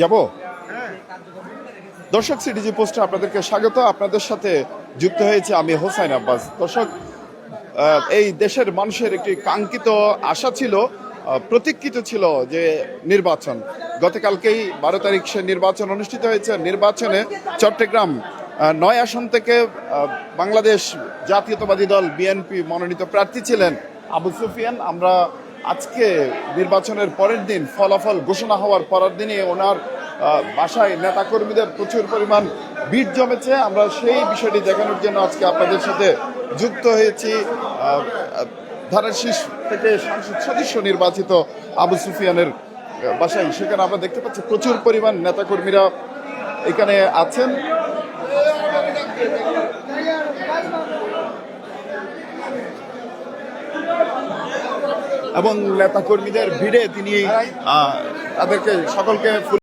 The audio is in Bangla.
যাব? দর্শক সিটিজি পোস্টে আপনাদেরকে স্বাগত। আপনাদের সাথে যুক্ত হয়েছে আমি হোসাইন আব্বাস। দর্শক এই দেশের মানুষের একটি কাঙ্ক্ষিত আশা ছিল প্রতীক্ষিত ছিল যে নির্বাচন। গতকালকেই বারো তারিখ সে নির্বাচন অনুষ্ঠিত হয়েছে। নির্বাচনে চট্টগ্রাম নয় আসন থেকে বাংলাদেশ জাতীয়তাবাদী দল বিএনপি মনোনীত প্রার্থী ছিলেন আবু সুফিয়ান। আমরা আজকে নির্বাচনের পরের দিন ফলাফল ঘোষণা হওয়ার পরের দিনে ওনার বাসায় নেতাকর্মীদের প্রচুর পরিমাণ ভিড় জমেছে। আমরা সেই বিষয়টি দেখানোর জন্য আজকে আপনাদের সাথে যুক্ত হয়েছি। ধানের শীষ থেকে সংসদ সদস্য নির্বাচিত আবু সুফিয়ানের বাসায়। সেখানে আমরা দেখতে পাচ্ছি প্রচুর পরিমাণ নেতাকর্মীরা এখানে আছেন। এবং নেতাকর্মীদের ভিড়ে তিনি তাদেরকে সকলকে